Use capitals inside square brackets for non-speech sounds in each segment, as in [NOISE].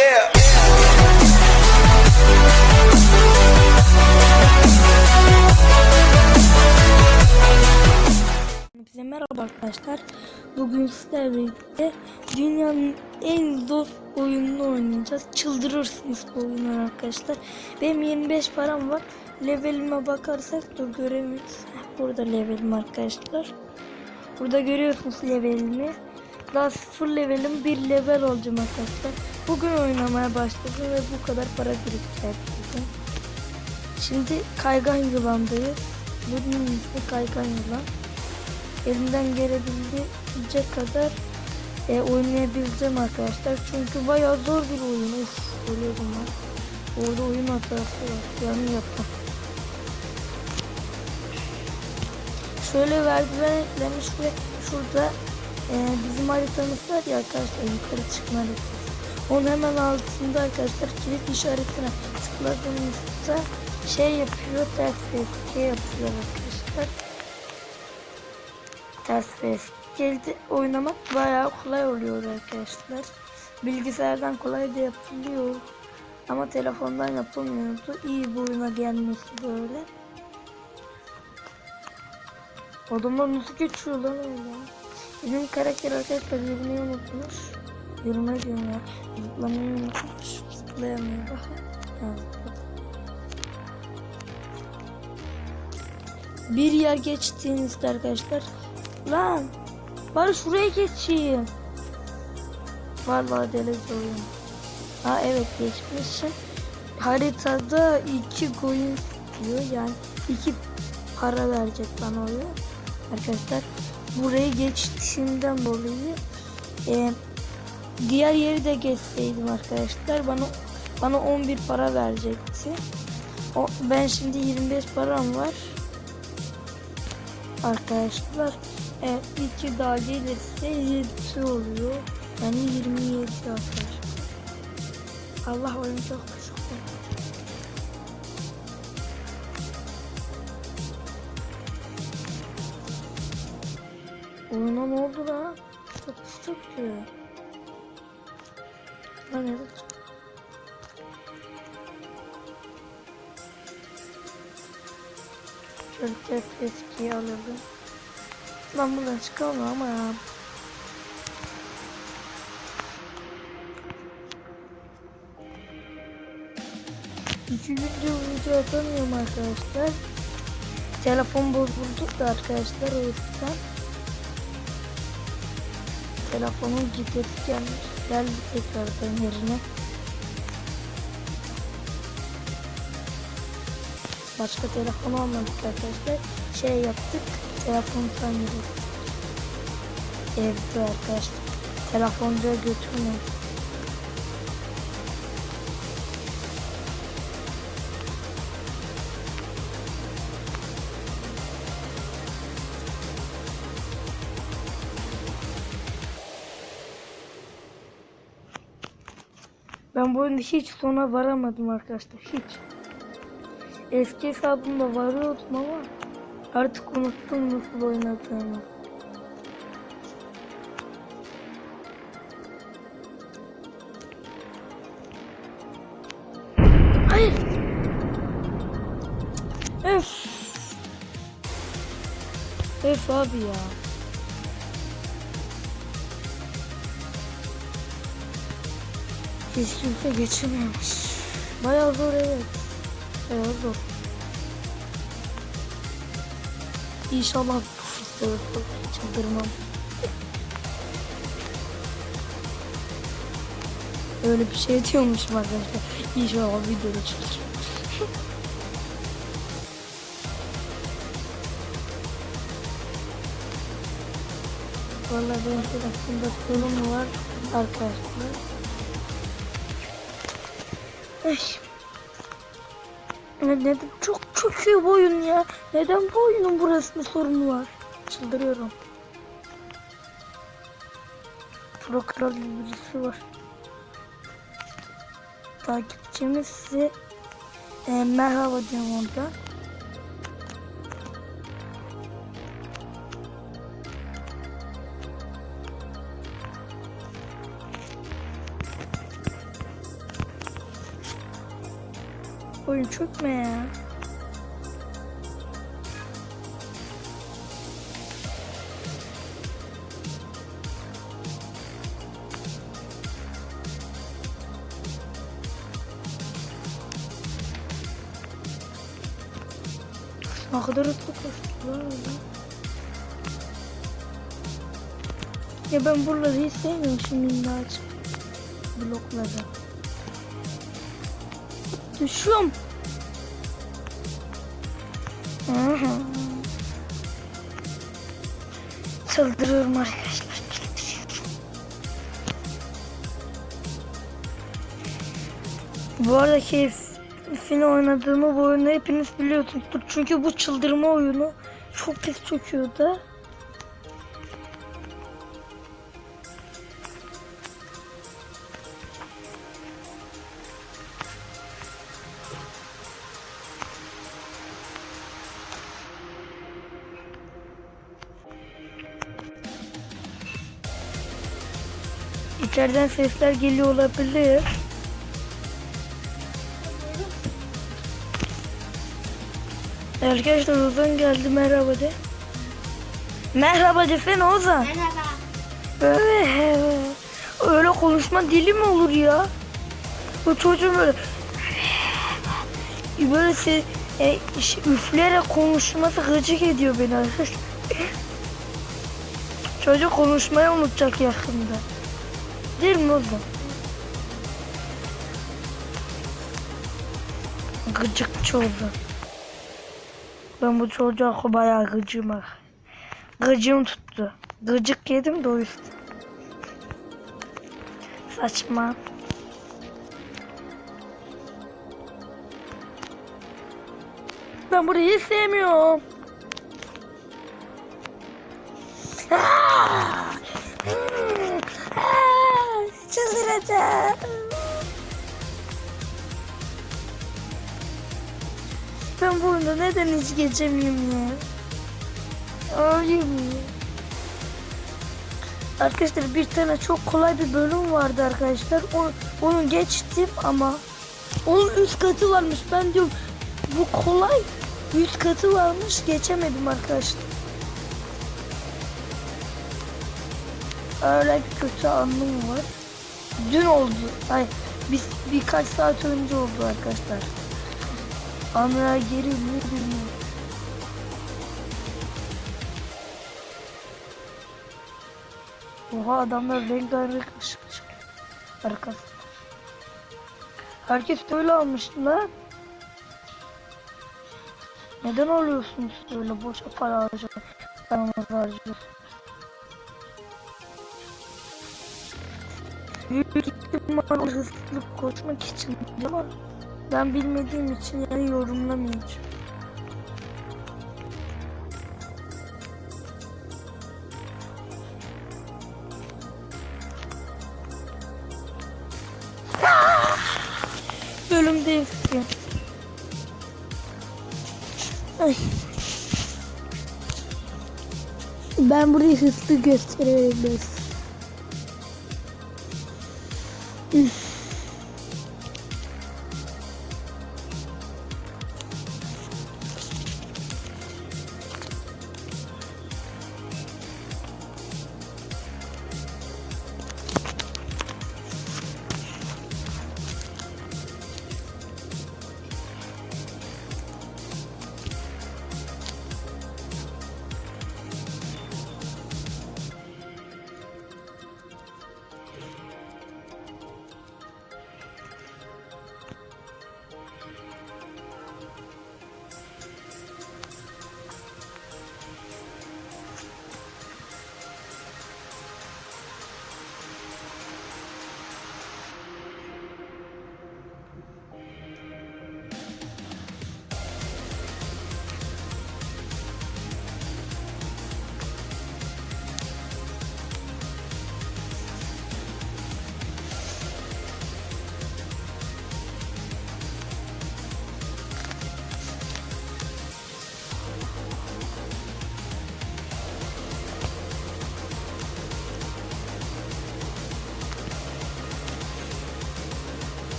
Yeah. Merhaba arkadaşlar. Bugün sizlerle dünyanın en zor oyununu oynayacağız. Çıldırırsınız bu oyunu arkadaşlar. Benim 25 param var. Levelime bakarsak dur göremiyoruz. Heh, Burada levelim arkadaşlar. Burada görüyorsunuz levelimi. Daha sıfır levelim bir level olacağım arkadaşlar. Bugün oynamaya başladım ve bu kadar para biriktirdim. Şimdi kaygan yılandayız. Bunun ismi kaygan yılan elimden gelebildiğince kadar e, oynayabileceğim arkadaşlar. Çünkü bayağı zor bir oyun. Uf, ölüyorum ben. Orada oyun hatası var. Yani yaptım. Şöyle eklemiş ve şurada e, bizim haritamız var ya arkadaşlar yukarı çıkma haritası. Onun hemen altında arkadaşlar kilit işaretine tıkladığımızda şey yapıyor ters şey yapıyor arkadaşlar ters geldi oynamak bayağı kolay oluyor arkadaşlar. Bilgisayardan kolay da yapılıyor. Ama telefondan yapılmıyordu. İyi bu oyuna gelmesi böyle. Adamlar nasıl geçiyor lan öyle? Benim karakter arkadaşlar yürümeyi unutmuş. Yürüme diyorum ya. Unutmuş. Zıplayamıyor zıpladı. Bir yer geçtiğinizde arkadaşlar Lan bari şuraya geçeyim. Vallahi deli oyun. Ha evet geçmişim. Haritada iki coin diyor yani iki para verecek bana oyun. Arkadaşlar burayı geçtiğimden dolayı e, diğer yeri de geçseydim arkadaşlar bana bana 11 para verecekti. O, ben şimdi 25 param var. Arkadaşlar Evet, iki daha gelirse 7 oluyor. Yani 27 arkadaşlar. Allah oyun çok küçük. Oyuna ne oldu la? Çok küçük ki. Lan ne Şöyle tek eskiyi alalım. Ben buradan çıkamam ama ya. Gündür video atamıyorum arkadaşlar. Telefon bozuldu da arkadaşlar o yüzden. Telefonun gideri gelmiş. Geldi tekrardan yerine. Başka telefon almadık arkadaşlar. Şey yaptık. Telefon tamiri. Evde arkadaşlar. Telefoncuya götürmeyin. Ben bu oyunda hiç sona varamadım arkadaşlar. Hiç. Eski hesabımda varıyordum ama artık unuttum nasıl oynadığımı. Hayır. Öf. Öf abi ya. Hiç kimse geçememiş. Bayağı zor evet. Bayağı zor. İnşallah bu videoyu çıldırmam. Öyle bir şey diyormuşum arkadaşlar. İnşallah videoda çıldırmam. [LAUGHS] Vallahi benim telefonda sorun var arkadaşlar. Ay. Neden çok çok iyi bu oyun ya. Neden bu oyunun burasında sorunu var? Çıldırıyorum. Pro kral birisi var. Takipçimiz size e, merhaba diyorum orada. Çökme ya. Ne kadar hızlı koştular öyle. Ya ben buraları hiç sevmiyorum şimdi daha açık. Blokları. Düşüyorum. Çıldırıyorum arkadaşlar. Bu arada keyfini oynadığımı bu oyunu hepiniz biliyorsunuzdur. Çünkü bu çıldırma oyunu çok pis çöküyordu. İçeriden sesler geliyor olabilir. Arkadaşlar Ozan geldi merhaba de. Merhaba desene Ozan. Merhaba. Öyle, öyle konuşma dili mi olur ya? Bu çocuğun böyle böyle se, e, üfleyerek konuşması gıcık ediyor beni arkadaşlar. Çocuk konuşmayı unutacak yakında. Oğlum? Gıcıkçı oldu. Ben bu çocuğa bayağı gıcığım ha. Gıcığım tuttu. Gıcık yedim de o yüzden. Saçma. Ben burayı sevmiyorum. Çıldıracağım. Ben bu oyunda neden hiç geçemiyorum ya? Ağlayayım ya. Arkadaşlar bir tane çok kolay bir bölüm vardı arkadaşlar. Onu, onu geçtim ama onun üst katı varmış. Ben diyorum bu kolay üst katı varmış geçemedim arkadaşlar. Öyle bir kötü anım var. Dün oldu. Ay biz birkaç saat önce oldu arkadaşlar. Anıya geri mi bilmiyorum. Oha adamlar rengarenk ışık çıkıyor. Arkası. Herkes böyle almış lan. Neden oluyorsunuz böyle boşa para harcıyorsunuz? Paramızı harcıyorsunuz. Büyük ihtimal hızlı koşmak için ama ben bilmediğim için yani yorumlamayacağım. Bölüm değil. Ay. Ben burayı hızlı gösteriyorum Mm.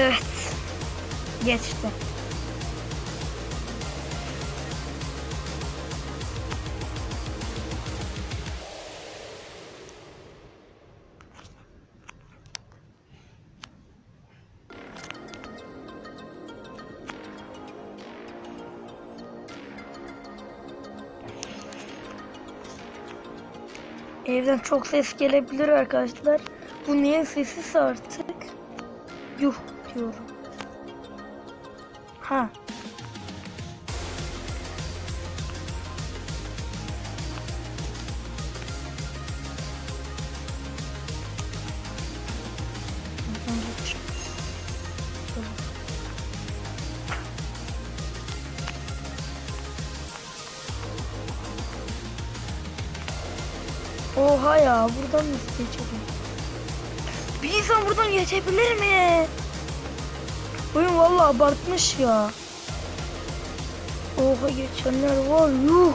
Evet. Geçti. Evden çok ses gelebilir arkadaşlar. Bu niye sessiz artık? Yuh diyorum. Ha. Oha ya buradan nasıl geçelim? Bir insan buradan geçebilir mi? Oyun vallahi abartmış ya. Oha geçenler var yuh.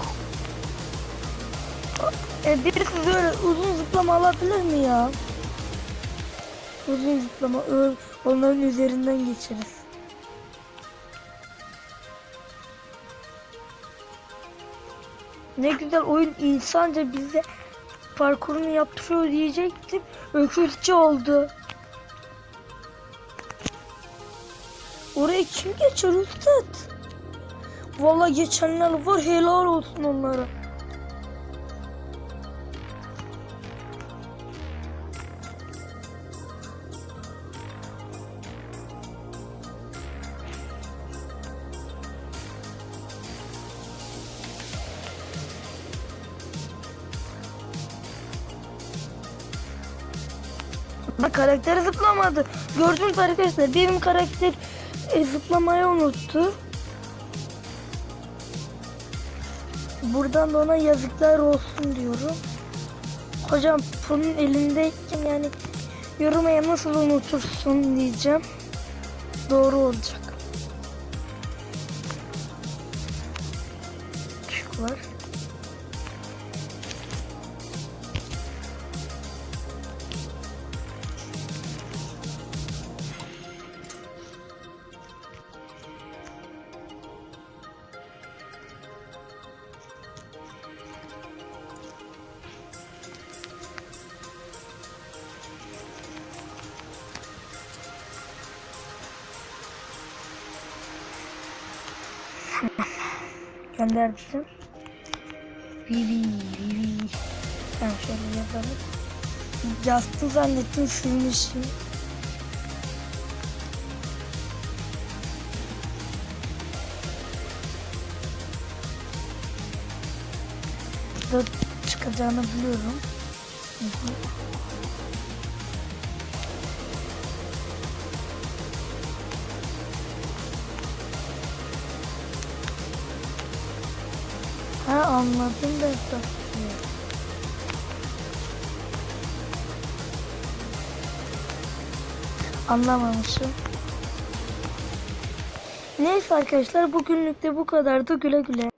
E, birisi böyle uzun zıplama alabilir mi ya? Uzun zıplama öl onların üzerinden geçeriz. Ne güzel oyun insanca bize parkurunu yaptırıyor diyecektim. Öküzçü oldu. Oraya kim geçer üstad? Vallahi geçenler var helal olsun onlara. Bak karakter zıplamadı. Gördünüz arkadaşlar benim karakter e, zıplamayı unuttu. Buradan da ona yazıklar olsun diyorum. Hocam bunun elindeyken yani yorumaya nasıl unutursun diyeceğim. Doğru olacak. Şu var. Gönderdim. Vivi, Vivi. Ben şöyle yapalım. Yastı zannettim silmişim. Dört çıkacağını biliyorum. Hı hı. Anladım da takıyor. Anlamamışım. Neyse arkadaşlar bugünlük de bu kadardı güle güle.